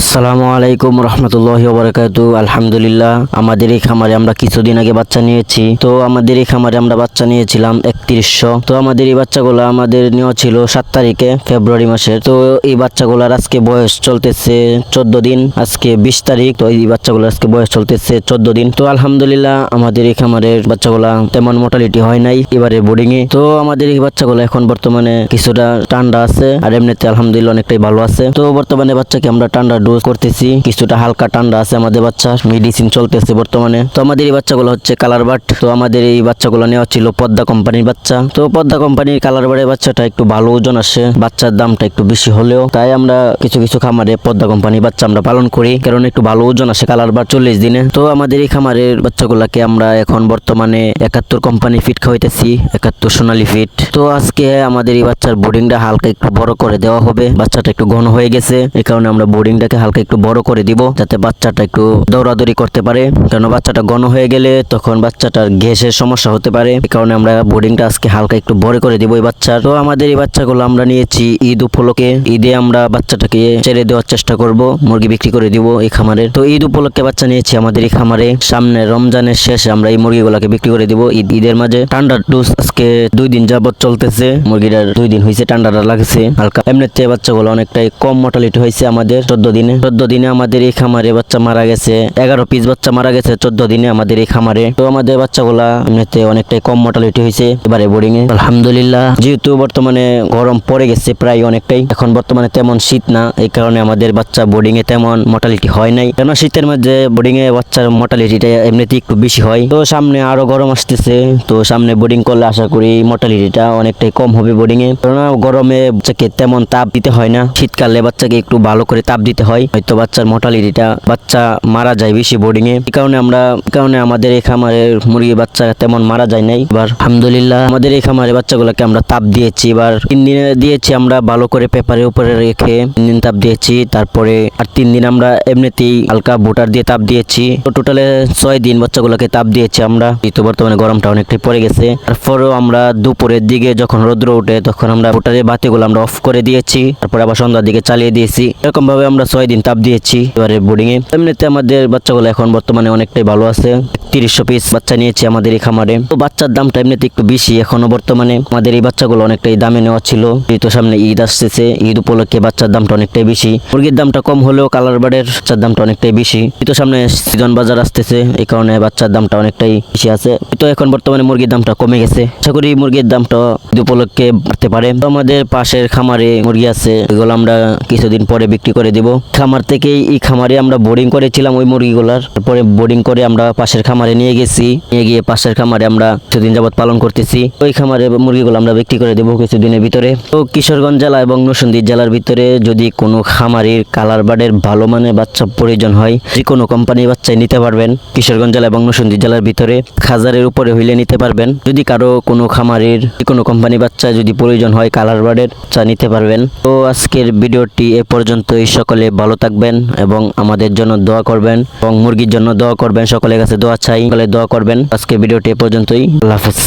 আসসালামু আলাইকুম রহমতুল্লাহ বরকাতু আলহামদুলিল্লাহ, আমাদের এই খামারে আমরা কিছুদিন আগে বাচ্চা নিয়েছি। তো আমাদের এই খামারে আমরা বাচ্চা নিয়েছিলাম একত্রিশশো। তো আমাদের এই বাচ্চাগুলো আমাদের নেওয়া ছিল সাত তারিখে ফেব্রুয়ারি মাসের। তো এই বাচ্চাগুলোর আজকে বয়স চলতেছে চোদ্দ দিন, আজকে বিশ তারিখ। তো এই বাচ্চাগুলোর আজকে বয়স চলতেছে চোদ্দ দিন। তো আলহামদুলিল্লাহ, আমাদের এই খামারের বাচ্চাগুলা তেমন মোটালিটি হয় নাই এবারে বোর্ডিং এ। তো আমাদের এই বাচ্চাগুলো এখন বর্তমানে কিছুটা ঠান্ডা আছে, আর এমনিতে আলহামদুলিল্লাহ অনেকটাই ভালো আছে। তো বর্তমানে বাচ্চাকে আমরা ঠান্ডা ডোজ করতেছি। কিছুটা হালকা ঠান্ডা আছে আমাদের বাচ্চা মেডিসিন চলতেছে বর্তমানে। তো আমাদের এই বাচ্চাগুলো হচ্ছে কালার বাট তো আমাদের এই বাচ্চাগুলো নেওয়া ছিল পদ্মা কোম্পানির বাচ্চা। তো পদ্মা কোম্পানির কালার বাটের বাচ্চাটা একটু ভালো ওজন আসে, বাচ্চার দামটা একটু বেশি হলেও। তাই আমরা কিছু কিছু খামারে পদ্মা কোম্পানির বাচ্চা আমরা পালন করি, কারণ একটু ভালো ওজন আসে কালার বাট চল্লিশ দিনে। তো আমাদের এই খামারের বাচ্চাগুলোকে আমরা এখন বর্তমানে একাত্তর কোম্পানি ফিট খাওয়াইতেছি, একাত্তর সোনালি ফিট তো আজকে আমাদের এই বাচ্চার বোর্ডিংটা হালকা একটু বড় করে দেওয়া হবে, বাচ্চাটা একটু ঘন হয়ে গেছে, এই কারণে আমরা বোর্ডিংটাকে হালকা একটু বড় করে দিব, যাতে বাচ্চাটা একটু দৌড়াদৌড়ি করতে পারে। কারণ বাচ্চাটা ঘন হয়ে গেলে তখন বাচ্চাটার গ্যাসের সমস্যা হতে পারে। এই কারণে আমরা বোর্ডিংটা আজকে হালকা একটু বড় করে দিব এই বাচ্চার। তো আমাদের এই বাচ্চাগুলো আমরা নিয়েছি ঈদ উপলক্ষে। ঈদে আমরা বাচ্চাটাকে ছেড়ে দেওয়ার চেষ্টা করব, মুরগি বিক্রি করে দিব এই খামারে। তো ঈদ উপলক্ষে বাচ্চা নিয়েছি আমাদের এই খামারে। সামনে রমজানের শেষে আমরা এই মুরগিগুলোকে বিক্রি করে দিব ঈদ ঈদের মাঝে। ঠান্ডার ডোজ আজকে দুই দিন যাবত চলতেছে। মুরগিটার দুই দিন হয়েছে ঠান্ডাটা লাগছে হালকা। এমনিতে বাচ্চাগুলো অনেকটাই কম মোটালিটি হয়েছে আমাদের। চোদ্দ দিনে, চোদ্দ দিনে আমাদের এই খামারে বাচ্চা মারা গেছে। এগারো পিস বাচ্চা মারা গেছে চোদ্দ দিনে আমাদের এই খামারে। তো আমাদের বাচ্চাগুলা এমনিতে অনেকটাই কম মোটালিটি হয়েছে এবারে বোর্ডিং এ। আলহামদুলিল্লাহ, যেহেতু বর্তমানে গরম পড়ে গেছে প্রায় অনেকটাই, এখন বর্তমানে তেমন শীত না, এই কারণে আমাদের বাচ্চা বোর্ডিং এ তেমন মোটালিটি হয় নাই। কেন শীতের মধ্যে বোর্ডিং এ বাচ্চার মোটালিটিটা এমনিতে একটু বেশি হয়। তো সামনে আরও গরম আসতেছে, তো সামনে বোর্ডিং করলে আশা করি মোটালিটিটা অনেকটাই কম হবে বোর্ডিং এ। কেননা গরমে বাচ্চাকে তেমন তাপ দিতে হয় না, শীতকালে বাচ্চাকে একটু ভালো করে তাপ দিতে হয়, হয়তো বাচ্চার মোটালিটিটা বাচ্চা মারা যায় বেশি বোর্ডিং এ কারণে আমরা কারণে আমাদের এই খামারের মুরগি বাচ্চা তেমন মারা যায় নাই। এবার আলহামদুলিল্লাহ আমাদের এই খামারের বাচ্চাগুলোকে আমরা তাপ দিয়েছি। এবার তিন দিনে দিয়েছি আমরা ভালো করে পেপারের উপরে রেখে তিন দিন তাপ দিয়েছি। তারপরে আর তিন দিন আমরা এমনিতেই হালকা বুটার দিয়ে তাপ দিয়েছি। তো টোটালে ছয় দিন বাচ্চাগুলোকে তাপ দিয়েছি আমরা। যেহেতু বর্তমানে গরমটা অনেকটাই পড়ে গেছে। তারপরেও আমরা দুপুরের দিকে যখন রৌদ্র ওঠে তখন আমরা বুটারের বাতিগুলো আমরা অফ করে দিয়েছি। তারপরে আবার সন্ধ্যার দিকে চালিয়ে দিয়েছি। এরকম ভাবে আমরা ছয় দিন তাপ দিয়েছি। এবারে বোর্ডিং এ। এমনিতে আমাদের বাচ্চাগুলো এখন বর্তমানে অনেকটাই ভালো আছে। তিরিশশো পিস বাচ্চা নিয়েছি আমাদের এই খামারে। তো বাচ্চার দামটা এমনিতে একটু বেশি। এখনও বর্তমানে আমাদের এই বাচ্চাগুলো অনেকটাই দামে নেওয়া ছিল। যেহেতু সামনে ঈদ আসতেছে, ঈদ উপলক্ষে বাচ্চার দামটা অনেকটাই বেশি। মুরগির দামটা কম হলেও কালার বার্ডের বাচ্চার দামটা অনেকটাই বেশি। যেহেতু সামনে সিজন বাজার আসতেছে, এই কারণে বাচ্চার দামটা অনেকটাই বেশি আছে। তো এখন বর্তমানে মুরগির দামটা কমে গেছে। আশা করি মুরগির দামটা ঈদ উপলক্ষে বাড়তে পারে। তো আমাদের পাশের খামারে মুরগি আছে, এগুলো আমরা কিছুদিন পরে বিক্রি করে দিব। খামার থেকেই এই খামারে আমরা বোর্ডিং করেছিলাম ওই মুরগিগুলার। তারপরে বোর্ডিং করে আমরা পাশের খামারে নিয়ে গেছি। নিয়ে গিয়ে পাশের খামারে আমরা কিছুদিন যাবত পালন করতেছি। ওই খামারে মুরগিগুলো আমরা বিক্রি করে দেবো কিছুদিনের ভিতরে। তো কিশোরগঞ্জ জেলা এবং নরসিংদী জেলার ভিতরে যদি কোনো খামারির কালার বার্ডের ভালো মানের বাচ্চা প্রয়োজন হয়, যে কোনো কোম্পানির বাচ্চাই নিতে পারবেন। কিশোরগঞ্জ জেলা এবং নরসিংদী জেলার ভিতরে হাজারের উপরে হইলে নিতে পারবেন। যদি কারও কোনো খামারের যে কোনো কোম্পানি বাচ্চা যদি প্রয়োজন হয়, কালার বার্ডের চা নিতে পারবেন। তো আজকের ভিডিওটি এ পর্যন্তই। সকলে ভালো থাকবেন এবং আমাদের জন্য দোয়া করবেন এবং মুরগির জন্য দোয়া করবেন। সকলের কাছে দোয়া চাই। সকলে দোয়া করবেন। আজকে ভিডিওটি পর্যন্তই। আল্লাহ হাফেজ।